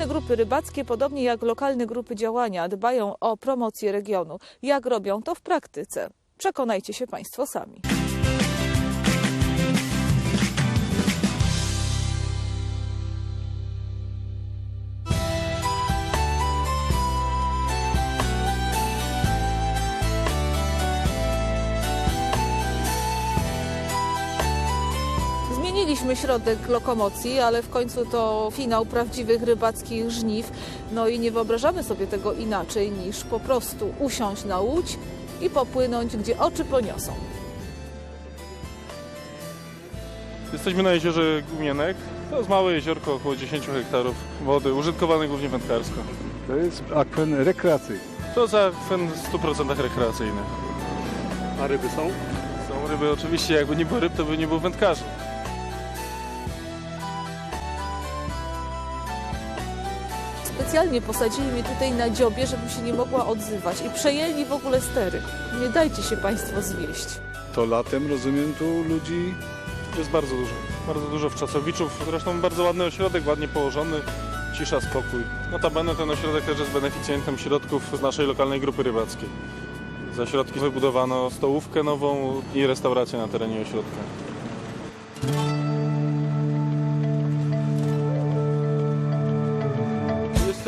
Lokalne grupy rybackie, podobnie jak lokalne grupy działania, dbają o promocję regionu. Jak robią to w praktyce? Przekonajcie się Państwo sami. Zmieniliśmy środek lokomocji, ale w końcu to finał prawdziwych rybackich żniw. No i nie wyobrażamy sobie tego inaczej niż po prostu usiąść na łódź i popłynąć, gdzie oczy poniosą. Jesteśmy na jeziorze Gumienek. To jest małe jeziorko, około 10 hektarów wody, użytkowane głównie wędkarsko. To jest akwen rekreacyjny. To za akwen w 100% rekreacyjny. A ryby są? Są ryby, oczywiście, jakby nie było ryb, to by nie było wędkarzy. Specjalnie posadzili mnie tutaj na dziobie, żebym się nie mogła odzywać i przejęli w ogóle stery. Nie dajcie się Państwo zwieść. To latem, rozumiem, tu ludzi... Jest bardzo dużo. Bardzo dużo wczasowiczów. Zresztą bardzo ładny ośrodek, ładnie położony. Cisza, spokój. Notabene ten ośrodek też jest beneficjentem środków z naszej lokalnej grupy rybackiej. Za środki wybudowano stołówkę nową i restaurację na terenie ośrodka.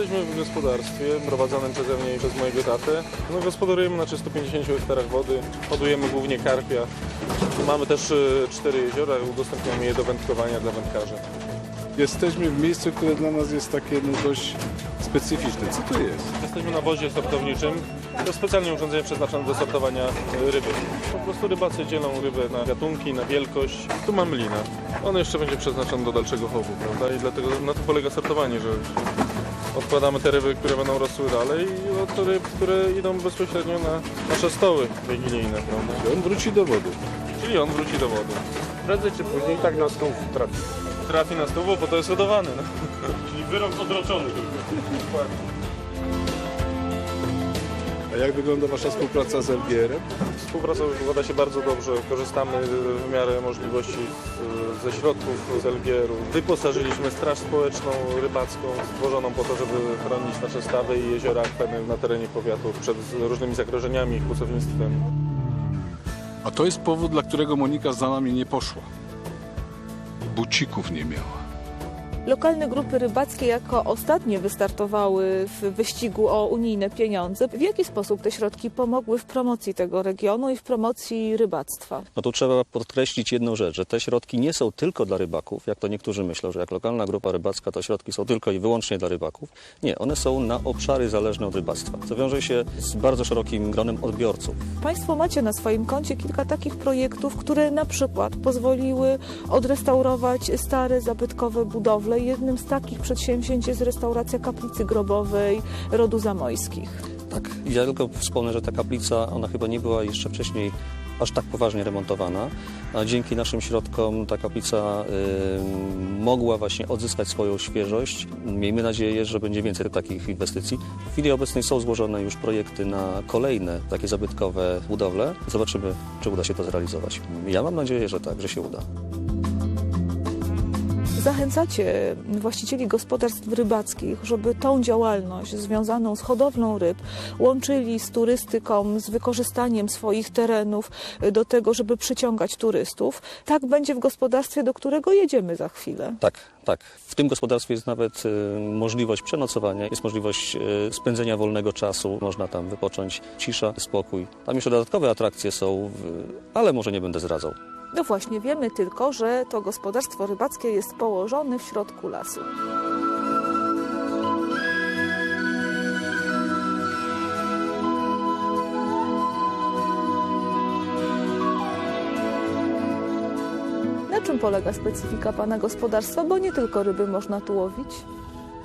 Jesteśmy w gospodarstwie prowadzonym przeze mnie i przez mojego tatę. No, gospodarujemy na 350 hektarach wody, hodujemy głównie karpia. Mamy też y, cztery jeziora, udostępniamy je do wędkowania dla wędkarzy. Jesteśmy w miejscu, które dla nas jest takie no, dość specyficzne. Co to jest? Jesteśmy na wozie sortowniczym. To specjalnie urządzenie przeznaczone do sortowania y, ryby. Po prostu rybacy dzielą rybę na gatunki, na wielkość. Tu mamy linę. On jeszcze będzie przeznaczony do dalszego chowu, prawda? I dlatego na tym polega sortowanie, że odkładamy te ryby, które będą rosły dalej i od ryb, które idą bezpośrednio na nasze stoły wigilijne, prawda? I on wróci do wody. Czyli on wróci do wody. Prędzej czy później tak na stół trafi. Trafi na stół, bo to jest hodowany. No. Czyli wyrok odroczony. A jak wygląda Wasza współpraca z LGR-em? Współpraca układa się bardzo dobrze. Korzystamy w miarę możliwości z- ze środków z LGR-u. Wyposażyliśmy Straż Społeczną Rybacką, stworzoną po to, żeby chronić nasze stawy i jeziora akweny na terenie powiatu przed różnymi zagrożeniami i kłusownictwem. A to jest powód, dla którego Monika za nami nie poszła. Bucików nie miała. Lokalne grupy rybackie jako ostatnie wystartowały w wyścigu o unijne pieniądze. W jaki sposób te środki pomogły w promocji tego regionu i w promocji rybactwa? No tu trzeba podkreślić jedną rzecz, że te środki nie są tylko dla rybaków, jak to niektórzy myślą, że jak lokalna grupa rybacka to środki są tylko i wyłącznie dla rybaków. Nie, one są na obszary zależne od rybactwa, co wiąże się z bardzo szerokim gronem odbiorców. Państwo macie na swoim koncie kilka takich projektów, które na przykład pozwoliły odrestaurować stare, zabytkowe budowle. Jednym z takich przedsięwzięć jest restauracja kaplicy grobowej rodu Zamojskich. Tak, ja tylko wspomnę, że ta kaplica, ona chyba nie była jeszcze wcześniej aż tak poważnie remontowana, a dzięki naszym środkom ta kaplica y, mogła właśnie odzyskać swoją świeżość. Miejmy nadzieję, że będzie więcej takich inwestycji. W chwili obecnej są złożone już projekty na kolejne takie zabytkowe budowle. Zobaczymy, czy uda się to zrealizować. Ja mam nadzieję, że tak, że się uda. Zachęcacie właścicieli gospodarstw rybackich, żeby tą działalność związaną z hodowlą ryb łączyli z turystyką, z wykorzystaniem swoich terenów do tego, żeby przyciągać turystów. Tak będzie w gospodarstwie, do którego jedziemy za chwilę. Tak, tak. W tym gospodarstwie jest nawet y, możliwość przenocowania, jest możliwość y, spędzenia wolnego czasu, można tam wypocząć, cisza, spokój. Tam jeszcze dodatkowe atrakcje są, ale może nie będę zdradzał. No właśnie, wiemy tylko, że to gospodarstwo rybackie jest położone w środku lasu. Na czym polega specyfika Pana gospodarstwa? Bo nie tylko ryby można tu łowić.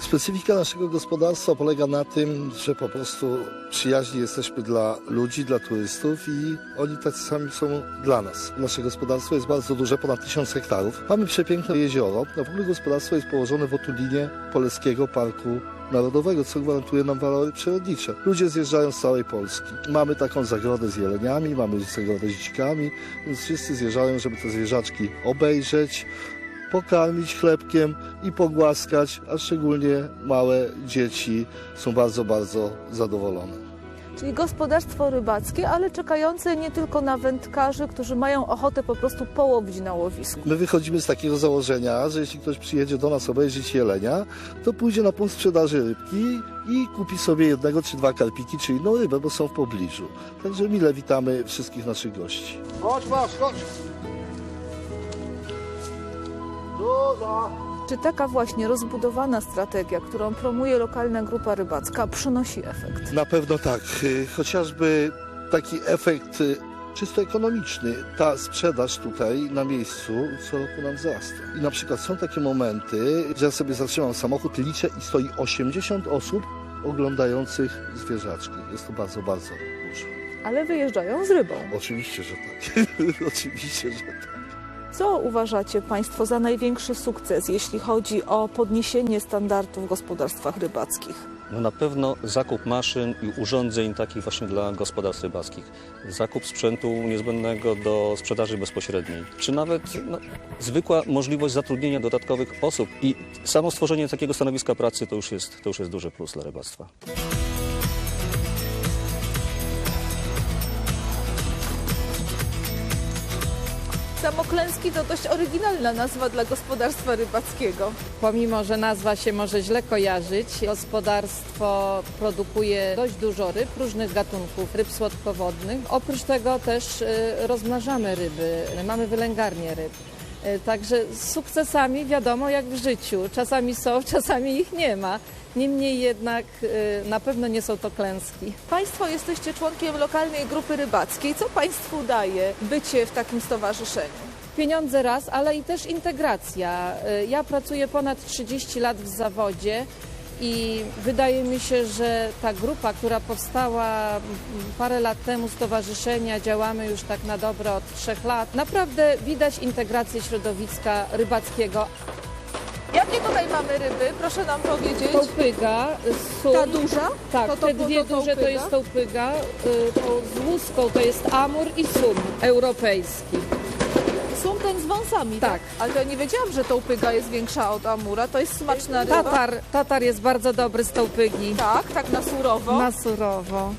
Specyfika naszego gospodarstwa polega na tym, że po prostu przyjaźni jesteśmy dla ludzi, dla turystów i oni tacy sami są dla nas. Nasze gospodarstwo jest bardzo duże, ponad 1000 hektarów. Mamy przepiękne jezioro. No w ogóle gospodarstwo jest położone w otulinie Poleskiego Parku Narodowego, co gwarantuje nam walory przyrodnicze. Ludzie zjeżdżają z całej Polski. Mamy taką zagrodę z jeleniami, mamy zagrodę z dzikami, więc wszyscy zjeżdżają, żeby te zwierzaczki obejrzeć, pokarmić chlebkiem i pogłaskać, a szczególnie małe dzieci są bardzo, bardzo zadowolone. Czyli gospodarstwo rybackie, ale czekające nie tylko na wędkarzy, którzy mają ochotę po prostu połowić na łowisku. My wychodzimy z takiego założenia, że jeśli ktoś przyjedzie do nas obejrzeć jelenia, to pójdzie na punkt sprzedaży rybki i kupi sobie jednego czy dwa karpiki, czy inną rybę, bo są w pobliżu. Także mile witamy wszystkich naszych gości. Chodź, masz, chodź! Czy taka właśnie rozbudowana strategia, którą promuje lokalna grupa rybacka, przynosi efekt? Na pewno tak. Y, Chociażby taki efekt y, czysto ekonomiczny. Ta sprzedaż tutaj na miejscu co roku nam wzrasta. I na przykład są takie momenty, że ja sobie zatrzymam samochód, liczę i stoi 80 osób oglądających zwierzaczki. Jest to bardzo, bardzo dużo. Ale wyjeżdżają z rybą. Oczywiście, że tak. Oczywiście, że tak. Co uważacie Państwo za największy sukces, jeśli chodzi o podniesienie standardów w gospodarstwach rybackich? No na pewno zakup maszyn i urządzeń takich właśnie dla gospodarstw rybackich. Zakup sprzętu niezbędnego do sprzedaży bezpośredniej. Czy nawet no, zwykła możliwość zatrudnienia dodatkowych osób i samo stworzenie takiego stanowiska pracy to już jest, to już jest duży plus dla rybactwa. Samoklęski to dość oryginalna nazwa dla gospodarstwa rybackiego. Pomimo, że nazwa się może źle kojarzyć, gospodarstwo produkuje dość dużo ryb, różnych gatunków ryb słodkowodnych. Oprócz tego też y, rozmnażamy ryby, mamy wylęgarnię ryb. Y, Także z sukcesami wiadomo jak w życiu. Czasami są, czasami ich nie ma. Niemniej jednak y, na pewno nie są to klęski. Państwo jesteście członkiem lokalnej grupy rybackiej. Co Państwu daje bycie w takim stowarzyszeniu? Pieniądze raz, ale i też integracja. Y, Ja pracuję ponad 30 lat w zawodzie i wydaje mi się, że ta grupa, która powstała parę lat temu, stowarzyszenia, działamy już tak na dobre od trzech lat, naprawdę widać integrację środowiska rybackiego. Jakie tutaj mamy ryby? Proszę nam powiedzieć. Tołpyga, sól, Ta duża? tak, to, to, te dwie to duże to jest tołpyga, y, to z łuską to jest amur i sum europejski. Są ten z wąsami, tak? Tak. Ale to ja nie wiedziałam, że tołpyga jest większa od amura. To jest smaczna ryba. Tatar, tatar jest bardzo dobry z tołpygi. Tak, tak na surowo. Na surowo.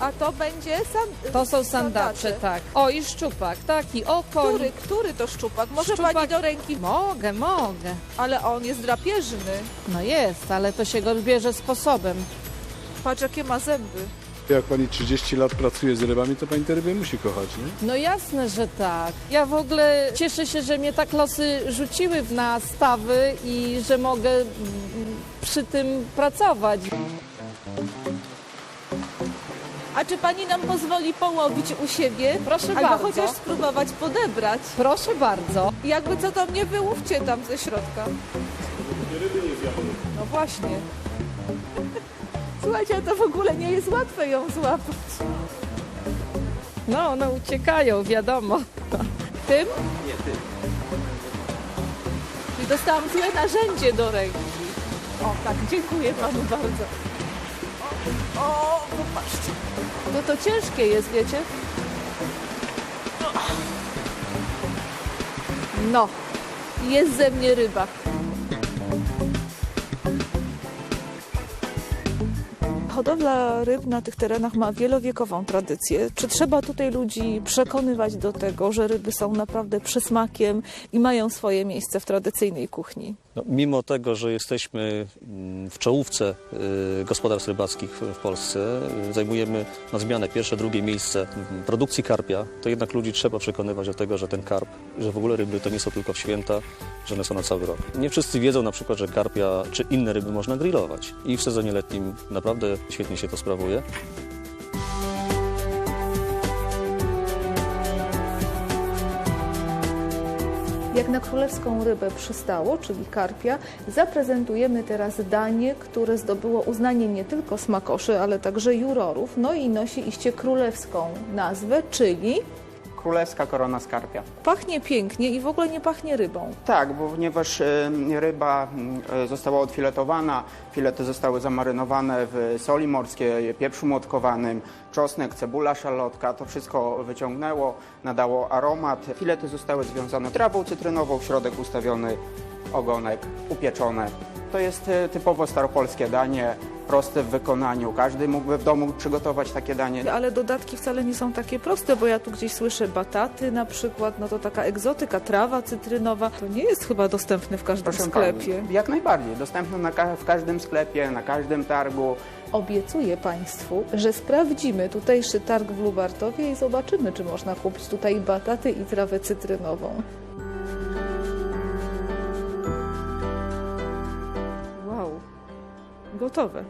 A to będzie sam... To są sandacze, tak. O i szczupak, taki, o koń. Który, który to szczupak? Może Szczupak- pani do ręki, Mogę, mogę. ale on jest drapieżny. No jest, ale to się go bierze sposobem. Patrz, jakie ma zęby. Jak pani 30 lat pracuje z rybami, to pani te ryby musi kochać, nie? No jasne, że tak. Ja w ogóle cieszę się, że mnie tak losy rzuciły na stawy i że mogę mm, przy tym pracować. A czy pani nam pozwoli połowić u siebie? Proszę Albo bardzo. chociaż spróbować podebrać. Proszę bardzo. Jakby co to mnie wyłówcie tam ze środka. No właśnie. Słuchajcie, to w ogóle nie jest łatwe ją złapać. No, one uciekają, wiadomo. Tym? Nie, tym. Czyli dostałam złe narzędzie do ręki. O, tak, dziękuję panu bardzo. O, o popatrzcie. No to ciężkie jest, wiecie? No, jest ze mnie ryba. Hodowla ryb na tych terenach ma wielowiekową tradycję. Czy trzeba tutaj ludzi przekonywać do tego, że ryby są naprawdę przysmakiem i mają swoje miejsce w tradycyjnej kuchni? No, mimo tego, że jesteśmy mm, w czołówce y, gospodarstw rybackich w Polsce, y, zajmujemy na zmianę pierwsze, drugie miejsce produkcji karpia, to jednak ludzi trzeba przekonywać do tego, że ten karp, że w ogóle ryby to nie są tylko w święta, że one są na cały rok. Nie wszyscy wiedzą na przykład, że karpia czy inne ryby można grillować i w sezonie letnim naprawdę świetnie się to sprawuje. Jak na królewską rybę przystało, czyli karpia, zaprezentujemy teraz danie, które zdobyło uznanie nie tylko smakoszy, ale także jurorów, no i nosi iście królewską nazwę, czyli królewska korona skarpia. Pachnie pięknie i w ogóle nie pachnie rybą. Tak, bo ponieważ e, ryba e, została odfiletowana, filety zostały zamarynowane w soli morskiej, pieprzu młotkowanym, czosnek, cebula szalotka, to wszystko wyciągnęło, nadało aromat. Filety zostały związane trawą cytrynową, w środek ustawiony ogonek, upieczone. To jest e, typowo staropolskie danie, proste w wykonaniu. Każdy mógłby w domu przygotować takie danie. Ale dodatki wcale nie są takie proste, bo ja tu gdzieś słyszę bataty na przykład, no to taka egzotyka, trawa cytrynowa. To nie jest chyba dostępne w każdym Proszę sklepie. pani, jak najbardziej. Dostępne na ka- w każdym sklepie, na każdym targu. Obiecuję Państwu, że sprawdzimy tutejszy targ w Lubartowie i zobaczymy, czy można kupić tutaj bataty i trawę cytrynową. Gotowe.